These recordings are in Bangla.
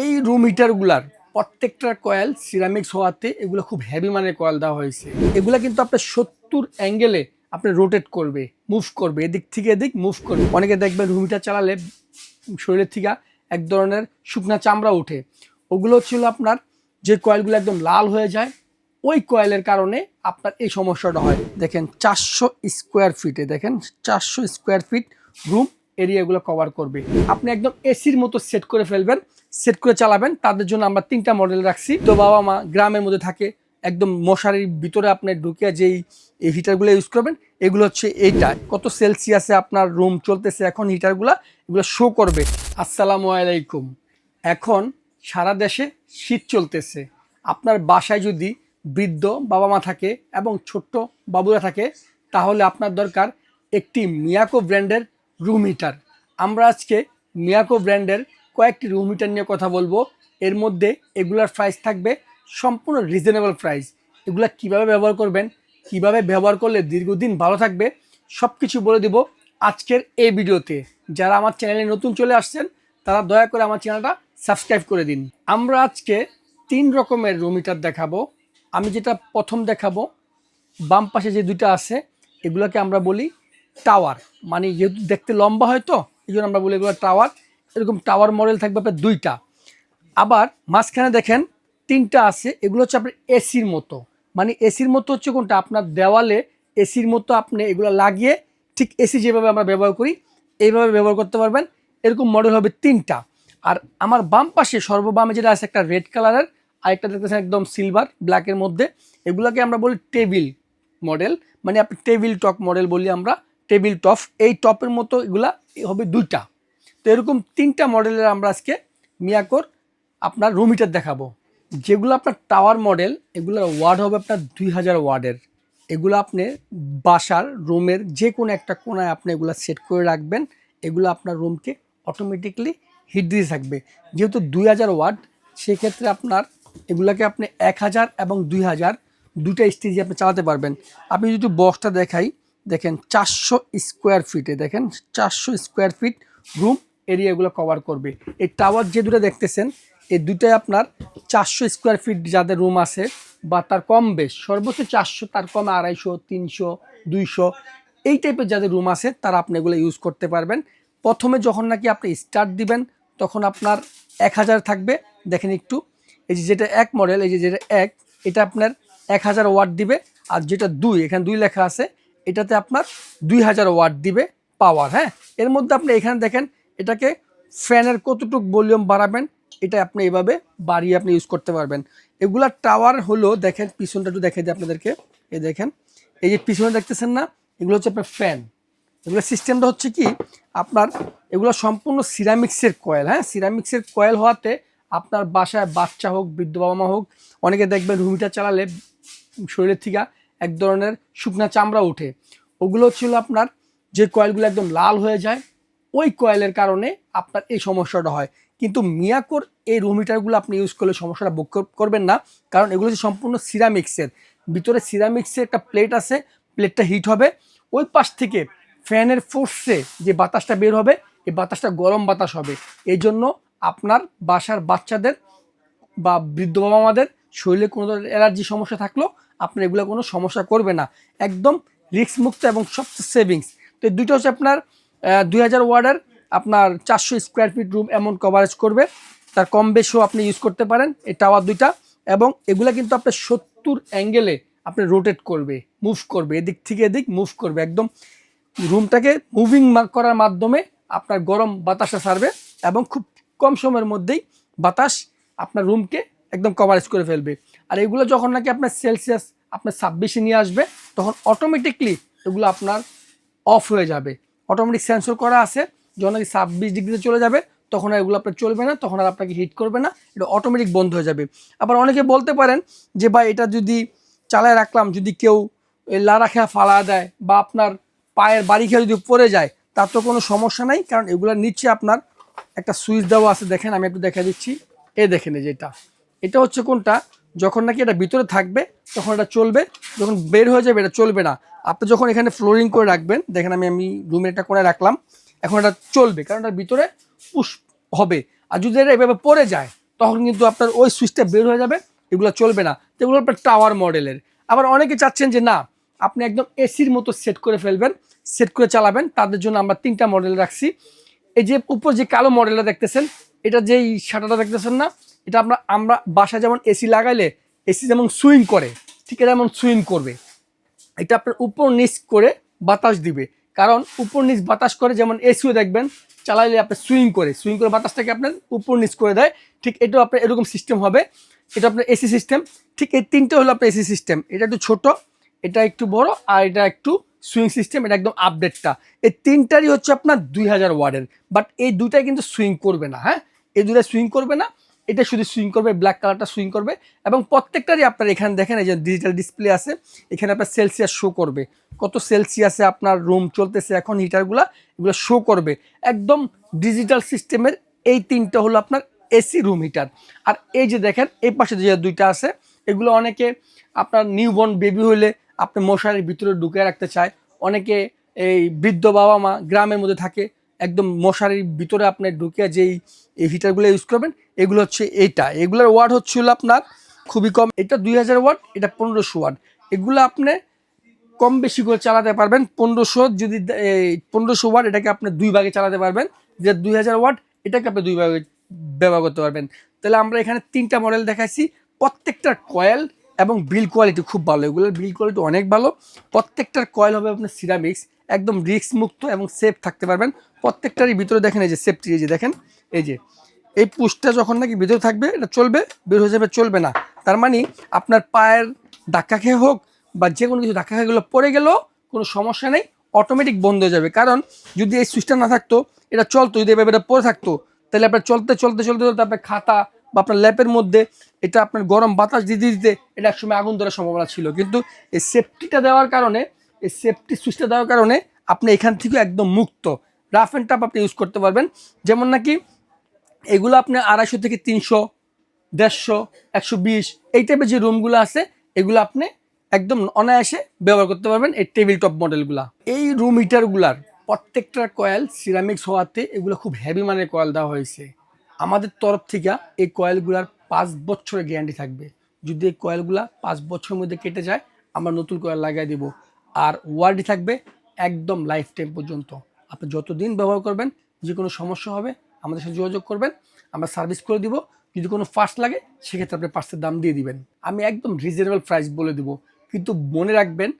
এই রুম হিটারগুলার প্রত্যেকটা কয়েল সিরামিক্স হওয়াতে এগুলো খুব হেভি মানের কয়েল দেওয়া হয়েছে। এগুলো কিন্তু আপনার সত্তর অ্যাঙ্গেলে আপনি রোটেট করবে মুভ করবে, এদিক থেকে এদিক মুভ করবে। অনেকে দেখবেন রুম হিটার চালালে শরীরের থেকে এক ধরনের শুকনা চামড়া ওঠে। ওগুলো ছিল আপনার যে কয়েলগুলো একদম লাল হয়ে যায়, ওই কয়েলের কারণে আপনার এই সমস্যাটা হয়। দেখেন চারশো স্কোয়ার ফিটে দেখেন চারশো স্কোয়ার ফিট রুম এরিয়াগুলো কভার করবে। আপনি একদম এসির মতো সেট করে ফেলবেন সেট করে চালাবেন। তাদের জন্য আমরা তিনটা মডেল রাখছি। তো বাবা মা গ্রামের মধ্যে থাকে, একদম মশারির ভিতরে আপনি ঢুকে যেই এই হিটারগুলো ইউজ করবেন, এগুলো হচ্ছে এইটা। কত সেলসিয়াসে আপনার রুম চলতেছে এখন হিটারগুলো এগুলো শো করবে। আসসালামু আলাইকুম। এখন সারা দেশে শীত চলতেছে। আপনার বাসায় যদি বৃদ্ধ বাবা মা থাকে এবং ছোট্ট বাবুরা থাকে, তাহলে আপনার দরকার একটি মিয়াকো ব্র্যান্ডের রুম হিটার আমরা আজকে মিয়াকো ব্র্যান্ডের কয়েকটি রুম হিটার নিয়ে কথা বলব। এর মধ্যে এগুলার প্রাইস থাকবে সম্পূর্ণ রিজনেবল প্রাইস এগুলা কীভাবে ব্যবহার করবেন, কীভাবে ব্যবহার করলে দীর্ঘদিন ভালো থাকবে সব কিছু বলে দিব আজকের এই ভিডিওতে। যারা আমার চ্যানেলে নতুন চলে আসছেন, তারা দয়া করে আমার চ্যানেলটা সাবস্ক্রাইব করে দিন। আমরা আজকে তিন রকমের রুম হিটার দেখাবো। আমি যেটা প্রথম দেখাবো, বাম পাশে যে দুইটা আছে, এগুলোকে আমরা বলি টাওয়ার। মানে যেহেতু দেখতে লম্বা হয় তো, এই জন্য আমরা বলি এগুলো টাওয়ার। এরকম টাওয়ার মডেল থাকবে আপনার দুইটা। আবার মাঝখানে দেখেন তিনটা আছে, এগুলো হচ্ছে আপনার এসির মতো। মানে এসির মতো হচ্ছে কোনটা? আপনার দেওয়ালে এসির মতো আপনি এগুলো লাগিয়ে ঠিক এসি যেভাবে আমরা ব্যবহার করি, এইভাবে ব্যবহার করতে পারবেন। এরকম মডেল হবে তিনটা। আর আমার বাম পাশে সর্ববামে যেটা আছে একটা রেড কালারের, আর একটা দেখতেছেন একদম সিলভার, ব্ল্যাকের মধ্যে। এগুলোকে আমরা বলি টেবিল মডেল। মানে আপনি টেবিল টপ মডেল বলি আমরা। টেবিল টপ, এই টপের মতো এগুলা হবে দুইটা। তো এরকম তিনটা মডেলের আমরা আজকে মিয়াকোর আপনার রুম হিটার দেখাবো। যেগুলো আপনার টাওয়ার মডেল এগুলোর ওয়ার্ড হবে আপনার দুই হাজার ওয়ার্ডের। এগুলো আপনি বাসার রুমের যে কোনো একটা কোনায় আপনি এগুলো সেট করে রাখবেন। এগুলো আপনার রুমকে অটোমেটিকলি হিট দিয়ে থাকবে। যেহেতু দুই হাজার ওয়ার্ড, সেক্ষেত্রে আপনার এগুলাকে আপনি এক হাজার এবং দুই হাজার দুটা স্টেজে আপনি চালাতে পারবেন। আপনি যদি বক্সটা দেখাই দেখেন চারশো স্কোয়ার ফিটে দেখেন চারশো স্কোয়ার ফিট রুম এরিয়াগুলো কভার করবে। এই টাওয়ার যে দুটো দেখতেছেন, এই দুটাই আপনার চারশো স্কোয়ার ফিট যাদের রুম আছে বা তার কম বেশ, সর্বোচ্চ চারশো, তার কমে আড়াইশো, তিনশো, দুইশো, এই টাইপের যাদের রুম আছে, তারা আপনি এগুলো ইউজ করতে পারবেন। প্রথমে যখন নাকি আপনি স্টার্ট দিবেন, তখন আপনার এক হাজার থাকবে। দেখেন একটু, এই যে যেটা এক মডেল এই যে যেটা এক, এটা আপনার এক হাজার ওয়াট দিবে। আর যেটা দুই, এখানে দুই লেখা আছে এটাতে আপনার দুই হাজার ওয়াট দিবে পাওয়ার হ্যাঁ? এর মধ্যে আপনি এখানে দেখেন, এটাকে ফ্যানের কতটুক ভলিউম বাড়াবেন, এটা আপনি এভাবে বাড়িয়ে আপনি ইউজ করতে পারবেন। এগুলা টাওয়ার হলো, দেখেন, পিছনটা একটু দেখে দিই আপনাদেরকে। এই দেখেন, এই যে পিছনে দেখতেছেন না, এগুলো হচ্ছে আপনার ফ্যান এগুলো সিস্টেমটা হচ্ছে কি, আপনার এগুলো সম্পূর্ণ সিরামিক্সের কয়েল হ্যাঁ? সিরামিক্সের কয়েল হওয়াতে আপনার বাসায় বাচ্চা হোক, বৃদ্ধ বাবা মা হোক, অনেকে দেখবেন রুমিটা চালালে শরীরের থেকে এক ধরনের শুকনা চামড়া ওঠে ওগুলো ছিল আপনার যে কয়েলগুলো একদম লাল হয়ে যায়, ওই কয়েলের কারণে আপনার এই সমস্যাটা হয়। কিন্তু মিয়াকোর এই রুম হিটারগুলো আপনি ইউজ করলে সমস্যাটা ভোগ করবেন না, কারণ এগুলো হচ্ছে সম্পূর্ণ সিরামিক্সের। ভিতরে সিরামিক্সের একটা প্লেট আছে, প্লেটটা হিট হবে। ওই পাশ থেকে ফ্যানের ফোর্সে যে বাতাসটা বের হবে, এই বাতাসটা গরম বাতাস হবে। এই জন্য আপনার বাসার বাচ্চাদের বা বৃদ্ধ বাবা মাদের শরীরে কোনো ধরনের অ্যালার্জি সমস্যা থাকলেও আপনার এগুলো কোনো সমস্যা করবে না। একদম রিস্ক মুক্ত এবং সবচেয়ে সেভিংস তো এই দুটো হচ্ছে আপনার দুই হাজার ওয়ার্ডের আপনার চারশো স্কোয়ার ফিট রুম এমন কভারেজ করবে। তার কম বেশিও আপনি ইউজ করতে পারেন এই টাওয়ার দুইটা। এবং এগুলা কিন্তু আপনার সত্তর অ্যাঙ্গেলে আপনি রোটেট করবে মুভ করবে, এদিক থেকে এদিক মুভ করবে। একদম রুমটাকে মুভিং করার মাধ্যমে আপনার গরম বাতাসটা ছাড়বে এবং খুব কম সময়ের মধ্যেই বাতাস আপনার রুমকে একদম কভারেজ করে ফেলবে। আর এগুলো যখন নাকি আপনার সেলসিয়াস আপনার ছাব্বিশে নিয়ে আসবে, তখন অটোমেটিকলি এগুলো আপনার অফ হয়ে যাবে। অটোমেটিক সেন্সর করা আছে, যখন নাকি ছাব্বিশ ডিগ্রিতে চলে যাবে, তখন আর এগুলো আপনার চলবে না, তখন আর আপনাকে হিট করবে না, এটা অটোমেটিক বন্ধ হয়ে যাবে। আবার অনেকে বলতে পারেন যে, ভাই, এটা যদি চালায় রাখলাম, যদি কেউ লারা খেয়া ফালা দেয় বা আপনার পায়ের বাড়ি খেয়ে যদি পড়ে যায়, তার তো কোনো সমস্যা নাই, কারণ এগুলোর নিচে আপনার একটা সুইচ দেওয়া আছে, দেখেন, আমি একটু দেখা দিচ্ছি, এ দেখেন এই যেটা এটা হচ্ছে কোনটা? যখন নাকি এটা ভিতরে থাকবে, তখন এটা চলবে। যখন বের হয়ে যাবে, এটা চলবে না। আপনি যখন এখানে ফ্লোরিং করে রাখবেন, দেখেন আমি আমি রুমের একটা কোণে রাখলাম, এখন এটা চলবে, কারণ এটার ভিতরে পুশ হবে। আর যদি এটা এভাবে পড়ে যায়, তখন কিন্তু আপনার ওই সুইচটা বের হয়ে যাবে, এগুলো চলবে না। তো এগুলো আপনার টাওয়ার মডেলের আবার অনেকে চাচ্ছেন যে, না, আপনি একদম এসির মতো সেট করে ফেলবেন সেট করে চালাবেন, তাদের জন্য আমরা তিনটা মডেল রাখছি। এই যে উপর যে কালো মডেলটা দেখতেছেন, এটা যেই শাটারটা দেখতেছেন না এটা আমরা আমরা বাসায় যেমন এসি লাগাইলে, এসি যেমন সুইং করে, ঠিক এটা যেমন সুইং করবে। এটা আপনার উপর নিচ করে বাতাস দিবে। কারণ উপর নিচ বাতাস করে যেমন এসিও দেখবেন, চালাইলে আপনার সুইং করে সুইং করে বাতাসটাকে আপনার উপর নিচ করে দেয়। ঠিক এটাও আপনার এরকম সিস্টেম হবে। এটা আপনার এসি সিস্টেম ঠিক এই তিনটে হলো আপনার এসি সিস্টেম এটা একটু ছোট, এটা একটু বড়, আর এটা একটু সুইং সিস্টেম এটা একদম আপডেটটা এই তিনটারই হচ্ছে আপনার দুই হাজার ওয়ার্ডের বাট এই দুটাই কিন্তু সুইং করবে না হ্যাঁ? এই দুটা সুইং করবে না। এটা শুধু সুইং করবে ব্ল্যাক কালারটা সুইং করবে এবং প্রত্যেকটারই আপনার এখানে দেখেন এই যে ডিজিটাল ডিসপ্লে আছে, এখানে আপনার সেলসিয়াস শো করবে। কত সেলসিয়াসে আপনার রুম চলতেছে এখন হিটারগুলো এগুলো শো করবে। একদম ডিজিটাল সিস্টেমের এই তিনটা হলো আপনার এসি রুম হিটার আর এই যে দেখেন, এই পাশে যে দুইটা আছে, এগুলো অনেকে আপনার নিউবর্ন বেবি হলে আপনি মশারির ভিতরে ঢুকে রাখতে চায়। অনেকে এই বৃদ্ধ বাবা মা গ্রামের মধ্যে থাকে একদম মশারির ভিতরে আপনি ঢুকে যেই, এই হিটারগুলো ইউজ করবেন, এগুলো হচ্ছে এইটা। এগুলোর ওয়াট হচ্ছিল আপনার খুবই কম, এটা দুই হাজার ওয়াট এটা পনেরোশো ওয়াট এগুলো আপনি কম বেশি করে চালাতে পারবেন, পনেরোশো যদি পনেরোশো ওয়াট এটাকে আপনি দুই ভাগে চালাতে পারবেন, যে দুই হাজার ওয়াট এটাকে আপনি দুই ভাগে ব্যবহার করতে পারবেন। তাহলে আমরা এখানে তিনটা মডেল দেখাইছি, প্রত্যেকটা কয়েল এবং বিল কোয়ালিটি খুব ভালো। এগুলোর বিল কোয়ালিটি অনেক ভালো। প্রত্যেকটার কয়েল হবে আপনার সিরামিক্স একদম রিস্ক মুক্ত এবং সেফ থাকতে পারবেন। প্রত্যেকটারই ভিতরে দেখেন এই যে সেফটি এই যে দেখেন, এই যে। এই পুষটা যখন নাকি ভিতরে থাকবে, এটা চলবে, বের হয়ে যাবে, চলবে না। তার মানে আপনার পায়ের ধাক্কা খেয়ে হোক বা যে কোনো কিছু ধাক্কা খেয়ে গেলো, পড়ে গেলেও কোনো সমস্যা নেই অটোমেটিক বন্ধ হয়ে যাবে। কারণ যদি এই সুইচটা না থাকতো, এটা চলতো, যদি এভাবে এটা পড়ে থাকতো, তাহলে আপনার চলতে চলতে চলতে চলতে আপনার খাতা বা আপনার ল্যাপের মধ্যে এটা আপনার গরম বাতাস দিতে দিতে এটা একসময় আগুন ধরার সম্ভাবনা ছিল। কিন্তু এই সেফটিটা দেওয়ার কারণে, এই সেফটি সুইচটা দেওয়ার কারণে আপনি এখান থেকে একদম মুক্ত। রাফ অ্যান্ড টাপ আপনি ইউজ করতে পারবেন। যেমন নাকি এগুলো আপনি আড়াইশো থেকে তিনশো, দেড়শো, একশো বিশ, এই টাইপের যে রুমগুলো আছে, এগুলো আপনি একদম অনায়াসে ব্যবহার করতে পারবেন এই টেবিল টপ মডেলগুলা এই রুম হিটারগুলার প্রত্যেকটার কয়েল সিরামিক্স হওয়াতে এগুলো খুব হেভি মানের কয়েল দেওয়া হয়েছে। আমাদের তরফ থেকে এই কয়েলগুলার পাঁচ বছরের গ্যারান্টি থাকবে। যদি এই কয়েলগুলা পাঁচ বছরের মধ্যে কেটে যায়, আমরা নতুন কয়েল লাগাই দেব। আর ওয়ারেন্টি থাকবে একদম লাইফ টাইম পর্যন্ত। আপনি যতদিন ব্যবহার করবেন, যে কোনো সমস্যা হবে, আমাদের সাথে যোগাযোগ করবেন, আমরা সার্ভিস করে দিব। যদি কোনো ফার্স্ট লাগে, সেক্ষেত্রে আপনি পার্টসের দাম দিয়ে দিবেন। আমি একদম রিজনেবল প্রাইস বলে দিব। কিন্তু মনে রাখবেন,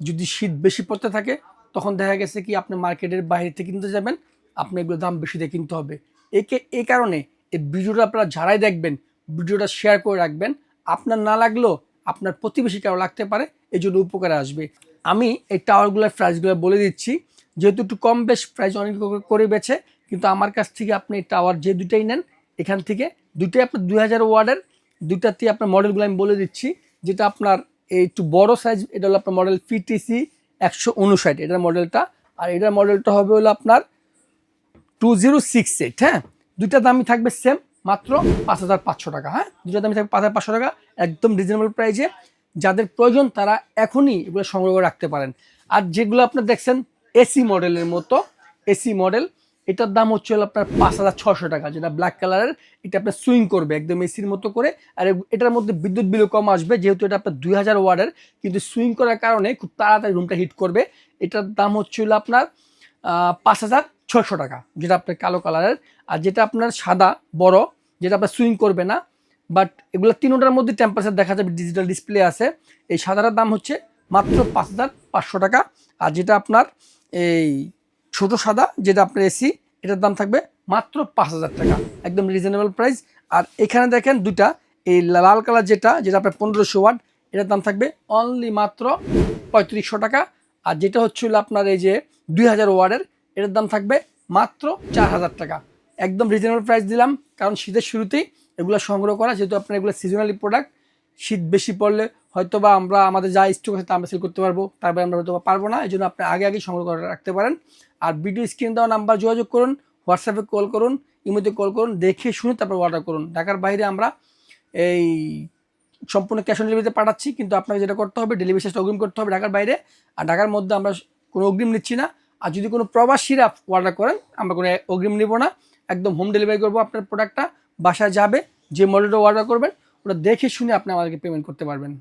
যদি শীত বেশি পড়তে থাকে, তখন দেখা গেছে কি, আপনি মার্কেটের বাইরে থেকে কিনতে যাবেন, আপনি এগুলো দাম বেশি দিয়ে কিনতে হবে। একে এই কারণে এই ভিডিওটা আপনারা যারাই দেখবেন, ভিডিওটা শেয়ার করে রাখবেন। আপনার না লাগলেও আপনার প্রতিবেশী কারও লাগতে পারে, এই জন্য উপকারে আসবে। আমি এই টাওয়ারগুলোর প্রাইসগুলো বলে দিচ্ছি। যেহেতু একটু কম বেশ প্রাইস অনেক করে বেছে কিন্তু আমার কাছ থেকে আপনি টাওয়ার যে দুটাই নেন, এখান থেকে দুটাই আপনার দুই হাজার ওয়ার্ডের দুটাতে আপনার মডেলগুলো আমি বলে দিচ্ছি। যেটা আপনার এই একটু বড় সাইজ এটা হলো আপনার মডেল পিটিসি একশো উনষাট, এটার মডেলটা আর এটার মডেলটা হবে হলো আপনার টু জিরো সিক্স এইট হ্যাঁ? দুইটা দামই থাকবে সেম মাত্র পাঁচ হাজার পাঁচশো টাকা হ্যাঁ? দুইটা দামই থাকবে পাঁচ হাজার পাঁচশো টাকা, একদম রিজনেবল প্রাইসে যাদের প্রয়োজন, তারা এখনই এগুলো সংগ্রহ করে রাখতে পারেন। আর যেগুলো আপনার দেখছেন এসি মডেলের মতো এসি মডেল এটার দাম হচ্ছে হলো আপনার পাঁচ হাজার ছশো টাকা, যেটা ব্ল্যাক কালারের এটা আপনার সুইং করবে একদম এসির মতো করে। আর এটার মধ্যে বিদ্যুৎ বিলও কম আসবে, যেহেতু এটা আপনার দুই হাজার ওয়ার্ডের কিন্তু সুইং করার কারণে খুব তাড়াতাড়ি রুমটা হিট করবে। এটার দাম হচ্ছে হলো আপনার পাঁচ হাজার ছশো টাকা, যেটা আপনার কালো কালারের। আর যেটা আপনার সাদা, বড়, যেটা আপনার সুইং করবে না বাট এগুলো তিনোটার মধ্যে টেম্পারেচার দেখা যাবে ডিজিটাল ডিসপ্লে আছে। এই সাদাটার দাম হচ্ছে মাত্র পাঁচ হাজার পাঁচশো টাকা। আর যেটা আপনার এই ছোট সাদা, যেটা আপনার এসি, এটার দাম থাকবে মাত্র পাঁচ হাজার টাকা। একদম রিজনেবল প্রাইস আর এখানে দেখেন দুটা এই লাল কালার যেটা যেটা আপনার পনেরোশো ওয়াট, এটার দাম থাকবে অনলি মাত্র পঁয়ত্রিশশো টাকা। আর যেটা হচ্ছিল আপনার এই যে দুই হাজার ওয়ার্ডের এটার দাম থাকবে মাত্র চার হাজার টাকা। একদম রিজনেবল প্রাইস দিলাম, কারণ শীতের শুরুতেই এগুলো সংগ্রহ করা, যেহেতু আপনার এগুলো সিজনালি প্রোডাক্ট শীত বেশি পড়লে হয়তো বা আমরা, আমাদের যা স্টক আছে তা আমরা সেল করতে পারব, তারপরে আমরা হয়তো পারব না এই জন্য আপনি আগে আগে সংগ্রহ করে রাখতে পারেন। আর ভিডিও স্ক্রিন দেওয়া নাম্বার যোগাযোগ করুন হোয়াটসঅ্যাপে কল করুন ইমোতে কল করুন, দেখে শুনে তারপর অর্ডার করুন। ঢাকার বাইরে আমরা এই সম্পূর্ণ ক্যাশ অন ডেলিভারিতে পাঠাচ্ছি, কিন্তু আপনাকে যেটা করতে হবে ডেলিভারি চার্জটা অগ্রিম করতে হবে ঢাকার বাইরে। আর ঢাকার মধ্যে আমরা কোনো অগ্রিম নিচ্ছি না আর যদি কোনো প্রবাসীরা অর্ডার করেন, আমরা কোনো অগ্রিম নিব না। একদম হোম ডেলিভারি করব আপনার প্রোডাক্টটা বাসায় যাবে, যে মডেলটা অর্ডার করবেন, ওটা দেখে শুনে আপনি আমাদেরকে পেমেন্ট করতে পারবেন।